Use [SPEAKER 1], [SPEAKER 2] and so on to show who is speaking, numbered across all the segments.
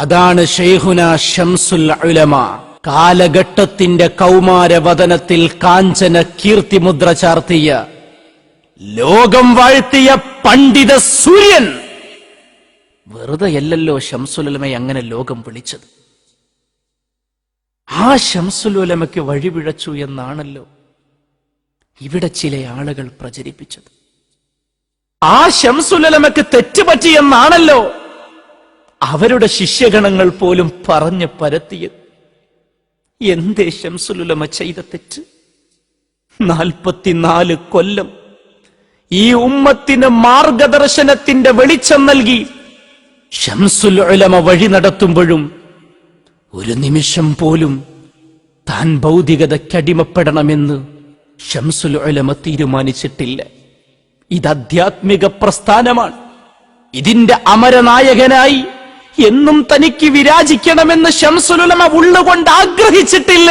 [SPEAKER 1] അതാണ് ഷെയ്ഹുന ഷംസുൽ ഉലമ. കാലഘട്ടത്തിന്റെ കൗമാരവതനത്തിൽ കാഞ്ചന കീർത്തിമുദ്ര ചാർത്തിയ. ലോകം വാഴ്ത്തിയ പണ്ഡിത സൂര്യൻ. വെറുതെയല്ലോ ഷംസുലമയെ അങ്ങനെ ലോകം വിളിച്ചത്. ആ ഷംസുലുലമയ്ക്ക് വഴിപിഴച്ചു എന്നാണല്ലോ ഇവിടെ ചില ആളുകൾ പ്രചരിപ്പിച്ചത്. ആ ഷംസുലമയ്ക്ക് തെറ്റുപറ്റിയെന്നാണല്ലോ അവരുടെ ശിഷ്യഗണങ്ങൾ പോലും പറഞ്ഞു പരത്തിയത്. എന്തേ ശംസുലുലമ ചെയ്ത തെറ്റ്? നാൽപ്പത്തിനാല് കൊല്ലം ഈ ഉമ്മത്തിന് മാർഗദർശനത്തിന്റെ വെളിച്ചം നൽകി ഷംസുൽ ഉലമ വഴി നടത്തുമ്പോഴും ഒരു നിമിഷം പോലും താൻ ഭൗതികതയ്ക്കടിമപ്പെടണമെന്ന് ഷംസുൽ ഉലമ തീരുമാനിച്ചിട്ടില്ല. ഇത് ആധ്യാത്മിക പ്രസ്ഥാനമാണ്. ഇതിന്റെ അമരനായകനായി എന്നും തനിക്ക് വിരാജിക്കണമെന്ന് ശംസുലുലമ ഉള്ളുകൊണ്ട് ആഗ്രഹിച്ചിട്ടില്ല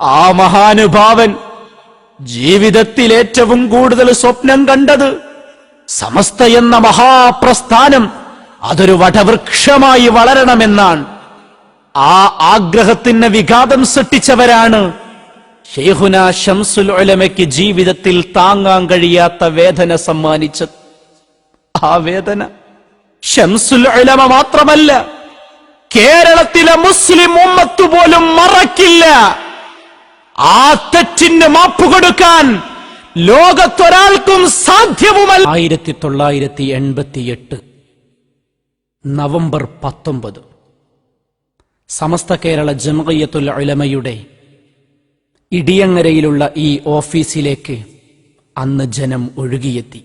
[SPEAKER 1] ആ മഹാനുഭാവൻ ജീവിതത്തിൽ ഏറ്റവും കൂടുതൽ സ്വപ്നം കണ്ടത് സമസ്ത എന്ന മഹാപ്രസ്ഥാനം അതൊരു വടവൃക്ഷമായി വളരണമെന്നാണ്. ആ ആഗ്രഹത്തിന് വിഘാതം സൃഷ്ടിച്ചവരാണ് ഷെയ്ഹുന ഷംസുൽ ഒലമയ്ക്ക് ജീവിതത്തിൽ താങ്ങാൻ കഴിയാത്ത വേദന സമ്മാനിച്ചത്. ആ വേദന ഷംസുൽ ഉലമ മാത്രമല്ല കേരളത്തിലെ മുസ്ലിം ഉമ്മത്ത് പോലും മറക്കില്ല. ആ തെറ്റിന് മാപ്പ് കൊടുക്കാൻ ലോകത്തൊരാൾക്കും സാധ്യവുമല്ല. ആയിരത്തി തൊള്ളായിരത്തി എൺപത്തിയെട്ട് നവംബർ പത്തൊമ്പത് സമസ്ത കേരള ജമയത്തുൽ ഉലമയുടെ ഇടിയങ്ങരയിലുള്ള ഈ ഓഫീസിലേക്ക് അന്ന് ജനം ഒഴുകിയെത്തി.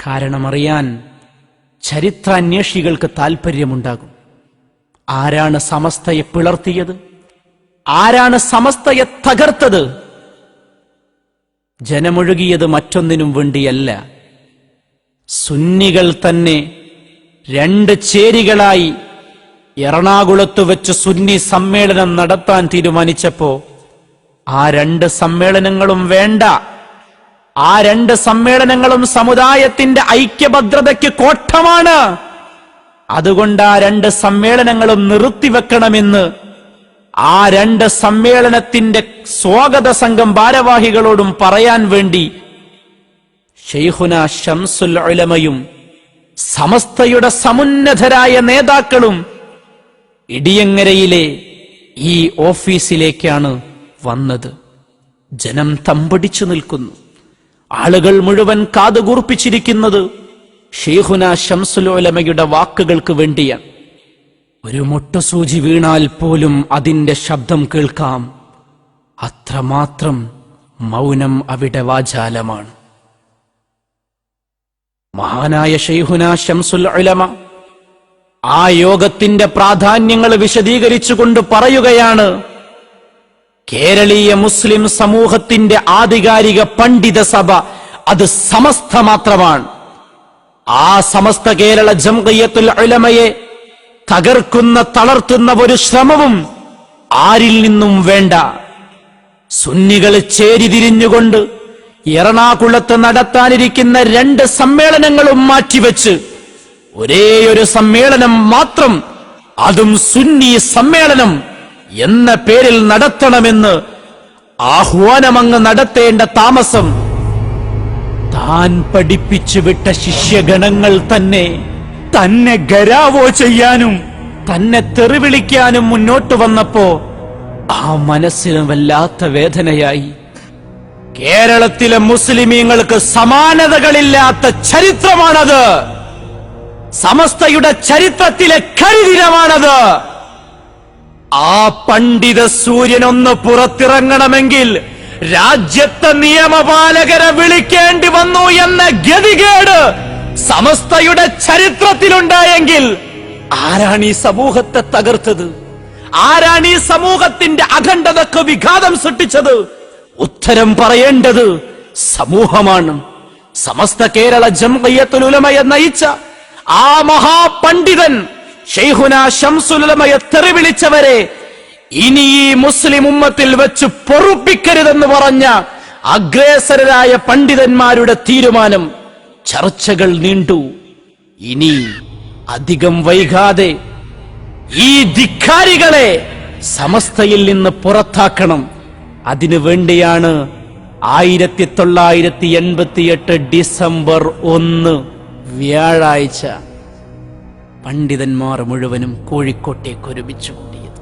[SPEAKER 1] കാരണമറിയാൻ ചരിത്രാന്വേഷികൾക്ക് താൽപ്പര്യമുണ്ടാകും. ആരാണ് സമസ്തയെ പിളർത്തിയത്? ആരാണ് സമസ്തയെ തകർത്തത്? ജനമൊഴുകിയത് മറ്റൊന്നിനും വേണ്ടിയല്ല. സുന്നികൾ തന്നെ രണ്ട് ചേരികളായി എറണാകുളത്ത് വെച്ച് സുന്നി സമ്മേളനം നടത്താൻ തീരുമാനിച്ചപ്പോ ആ രണ്ട് സമ്മേളനങ്ങളും വേണ്ട. ആ രണ്ട് സമ്മേളനങ്ങളും സമുദായത്തിന്റെ ഐക്യഭദ്രതയ്ക്ക് കോട്ടമാണ്. അതുകൊണ്ട് ആ രണ്ട് സമ്മേളനങ്ങളും നിർത്തിവെക്കണമെന്ന് ആ രണ്ട് സമ്മേളനത്തിന്റെ സ്വാഗത സംഘം ഭാരവാഹികളോടും പറയാൻ വേണ്ടി ഷെയ്ഹുന ഷംസുൽ ഉലമയും സമസ്തയുടെ സമുന്നതരായ നേതാക്കളും ഇടിയങ്ങരയിലെ ഈ ഓഫീസിലേക്കാണ് വന്നത്. ജനം തമ്പടിച്ചു നിൽക്കുന്നു. ആളുകൾ മുഴുവൻ കാതുകൂർപ്പിച്ചിരിക്കുന്നത് ഷെയ്ഹുന ഷംസുലോലമയുടെ വാക്കുകൾക്ക് വേണ്ടിയാണ് ഒരു മുട്ടസൂചി വീണാൽ പോലും അതിന്റെ ശബ്ദം കേൾക്കാം. അത്രമാത്രം മൗനം അവിടെ വാചാലമാണ്. മഹാനായ ഷെയ്ഹുന ഷംസുൽ ഉലമ ആ യോഗത്തിന്റെ പ്രാധാന്യങ്ങൾ വിശദീകരിച്ചുകൊണ്ട് പറയുകയാണ് കേരളീയ മുസ്ലിം സമൂഹത്തിന്റെ ആധികാരിക പണ്ഡിത സഭ അത് സമസ്ത മാത്രമാണ്. ആ സമസ്ത കേരള ജംഗയ്യത്തുൽ ഉലമയെ തകർക്കുന്ന തളർത്തുന്ന ഒരു ശ്രമവും ആരിൽ നിന്നും വേണ്ട. സുന്നികൾ ചേരിതിരിഞ്ഞുകൊണ്ട് എറണാകുളത്ത് നടത്താനിരിക്കുന്ന രണ്ട് സമ്മേളനങ്ങളും മാറ്റിവെച്ച് ഒരേയൊരു സമ്മേളനം മാത്രം അതും സുന്നി സമ്മേളനം എന്ന പേരിൽ നടത്തണമെന്ന് ആഹ്വാനമങ്ങ് നടത്തേണ്ട താമസം താൻ പഠിപ്പിച്ചു വിട്ട ശിഷ്യഗണങ്ങൾ തന്നെ തന്നെ ഗരാവോ ചെയ്യാനും തന്നെ തെറിവിളിക്കാനും മുന്നോട്ട് വന്നപ്പോ ആ മനസ്സിന് വല്ലാത്ത വേദനയായി. കേരളത്തിലെ മുസ്ലിമീങ്ങൾക്ക് സമാനതകളില്ലാത്ത ചരിത്രമാണത്. സമസ്തയുടെ ചരിത്രത്തിലെ കരിദിനമാണത്. ആ പണ്ഡിത സൂര്യനൊന്ന് പുറത്തിറങ്ങണമെങ്കിൽ രാജ്യത്തെ നിയമപാലകരെ വിളിക്കേണ്ടി വന്നു എന്ന ഗതികേട് സമസ്തയുടെ ചരിത്രത്തിലുണ്ടായെങ്കിൽ ആരാണ് ഈ സമൂഹത്തെ തകർത്തത്? ആരാണ് ഈ സമൂഹത്തിന്റെ അഖണ്ഡതക്ക് വിഘാതം സൃഷ്ടിച്ചത്? ഉത്തരം പറയേണ്ടത് സമൂഹമാണ്. സമസ്ത കേരള ജംഗയ്യത്തുലുലമയെ നയിച്ച ആ മഹാപണ്ഡിതൻ ഷെയ്ഖുന ഷംസുലമയെ തെറിവിളിച്ചവരെ ഇനി ഈ മുസ്ലിം ഉമ്മത്തിൽ വെച്ച് പൊറുപ്പിക്കരുതെന്ന് പറഞ്ഞ അഗ്രേസരരായ പണ്ഡിതന്മാരുടെ തീരുമാനം ചർച്ചകൾ നീണ്ടു. ഇനി അധികം വൈകാതെ ഈ ധിക്കാരികളെ സമസ്തയിൽ നിന്ന് പുറത്താക്കണം. അതിനു വേണ്ടിയാണ് ആയിരത്തി തൊള്ളായിരത്തി എൺപത്തിയെട്ട് ഡിസംബർ ഒന്ന് വ്യാഴാഴ്ച. പണ്ഡിതന്മാർ മുഴുവനും കോഴിക്കോട്ടേക്ക് ഒരുമിച്ച് കൂടിയത്.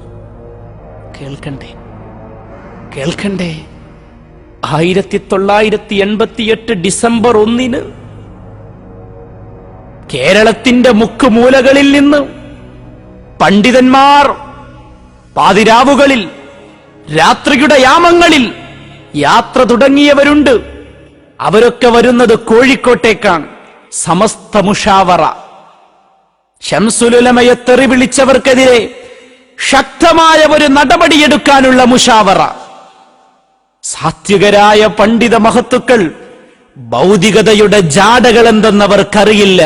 [SPEAKER 1] കേൾക്കണ്ടേ? കേൾക്കണ്ടേ? ആയിരത്തി തൊള്ളായിരത്തി എൺപത്തിയെട്ട് ഡിസംബർ ഒന്നിന് കേരളത്തിന്റെ മുക്കുമൂലകളിൽ നിന്ന് പണ്ഡിതന്മാർ പാതിരാവുകളിൽ രാത്രിയുടെ യാമങ്ങളിൽ യാത്ര തുടങ്ങിയവരുണ്ട്. അവരൊക്കെ വരുന്നത് കോഴിക്കോട്ടേക്കാണ്. സമസ്ത മുഷാവറ. ഷംസുലുലമയെ തെറി വിളിച്ചവർക്കെതിരെ ശക്തമായ ഒരു നടപടിയെടുക്കാനുള്ള മുഷാവറ. സാത്വികരായ പണ്ഡിത മഹത്തുക്കൾ ഭൗതികതയുടെ ജാടകൾ എന്തെന്നവർക്കറിയില്ല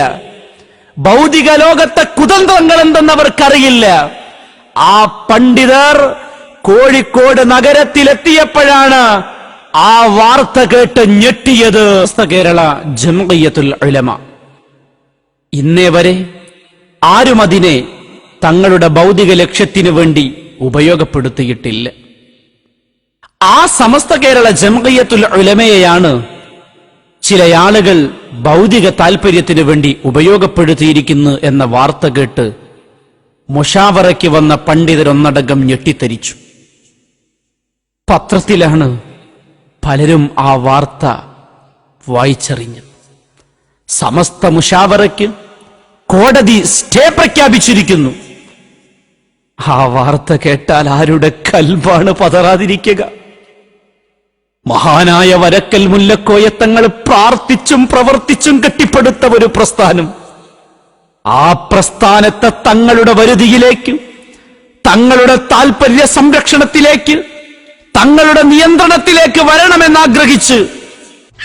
[SPEAKER 1] ഭൗതിക ലോകത്തെ കുതന്ത്രങ്ങൾ എന്തെന്നവർക്കറിയില്ല ആ പണ്ഡിതർ കോഴിക്കോട് നഗരത്തിലെത്തിയപ്പോഴാണ് ആ വാർത്ത കേട്ട് ഞെട്ടിയത്. കേരള ജംഇയ്യത്തുൽ ഉലമ. ഇന്നേ വരെ ആരും അതിനെ തങ്ങളുടെ ഭൗതിക ലക്ഷ്യത്തിനു വേണ്ടി ഉപയോഗപ്പെടുത്തിയിട്ടില്ല. ആ സമസ്ത കേരള ജംഗയ്യത്തുൽ ഉലമയെയാണ് ചില ആളുകൾ ഭൗതിക താൽപര്യത്തിനു വേണ്ടി ഉപയോഗപ്പെടുത്തിയിരിക്കുന്നു എന്ന വാർത്ത കേട്ട് മുഷാവറയ്ക്ക് വന്ന പണ്ഡിതരൊന്നടങ്കം ഞെട്ടിത്തരിച്ചു. പത്രത്തിലാണ് പലരും ആ വാർത്ത വായിച്ചറിഞ്ഞത്. സമസ്ത മുഷാവറയ്ക്ക് കോടതി സ്റ്റേ പ്രഖ്യാപിച്ചിരിക്കുന്നു. ആ വാർത്ത കേട്ടാൽ ആരുടെ കൽബാണ് പതറാതിരിക്കുക? മഹാനായ വരക്കൽ മുല്ലക്കോയത്തങ്ങൾ പ്രാർത്ഥിച്ചും പ്രവർത്തിച്ചും കെട്ടിപ്പടുത്ത ഒരു പ്രസ്ഥാനം. ആ പ്രസ്ഥാനത്തെ തങ്ങളുടെ വരുതിയിലേക്ക് തങ്ങളുടെ താൽപര്യ സംരക്ഷണത്തിലേക്ക് തങ്ങളുടെ നിയന്ത്രണത്തിലേക്ക് വരണമെന്നാഗ്രഹിച്ച്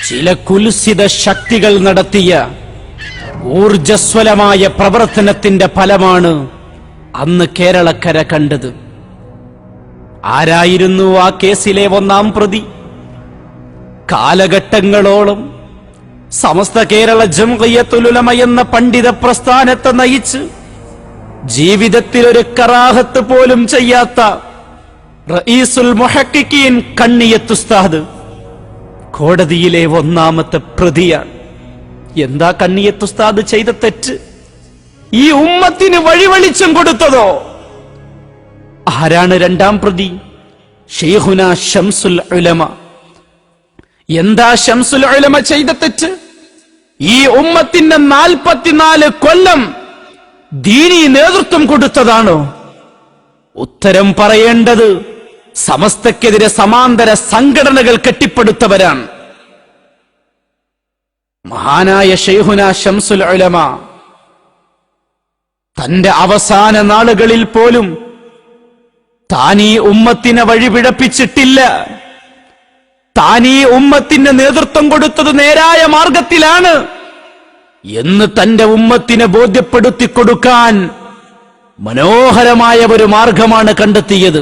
[SPEAKER 1] ചില കുൽസിത ശക്തികൾ നടത്തിയ ഊർജസ്വലമായ പ്രവർത്തനത്തിന്റെ ഫലമാണ് അന്ന് കേരളക്കര കണ്ടത്. ആരായിരുന്നു ആ കേസിലെ ഒന്നാം പ്രതി? കാലഘട്ടങ്ങളോളം സമസ്ത കേരള ജംഗയ്യത്തുലുലമ എന്ന പണ്ഡിത പ്രസ്ഥാനത്തെ നയിച്ച് ജീവിതത്തിൽ ഒരു കറാഹത്ത് പോലും ചെയ്യാത്ത റഈസുൽ മുഹക്കിക്കീൻ കണ്ണിയത്തുസ്താദ് കോടതിയിലെ ഒന്നാമത്തെ പ്രതിയാണ്. എന്താ കണ്ണിയത്തുസ്താദ് ചെയ്ത തെറ്റ്? ഈ ഉമ്മത്തിന് വഴിവെളിച്ചം കൊടുത്തതോ? ആരാണ് രണ്ടാം പ്രതി? ഷെയ്ഹുന ഷംസുൽ ഉലമ. എന്താ ഷംസുൽ ഉലമ ചെയ്ത തെറ്റ്? ഈ ഉമ്മത്തിന്റെ നാൽപ്പത്തിനാല് കൊല്ലം ദീനി നേതൃത്വം കൊടുത്തതാണോ? ഉത്തരം പറയേണ്ടത് സമസ്തക്കെതിരെ സമാന്തര സംഘടനകൾ കെട്ടിപ്പടുത്തവരാണ്. മഹാനായ ഷെയ്ഹുന ഷംസുൽ ഉലമ തന്റെ അവസാന നാളുകളിൽ പോലും താൻ ഈ ഉമ്മത്തിനെ വഴിപിഴപ്പിച്ചിട്ടില്ല താൻ ഈ ഉമ്മത്തിന് നേതൃത്വം കൊടുത്തത് നേരായ മാർഗത്തിലാണ് എന്ന് തന്റെ ഉമ്മത്തിനെ ബോധ്യപ്പെടുത്തി കൊടുക്കാൻ മനോഹരമായ ഒരു മാർഗമാണ് കണ്ടെത്തിയത്.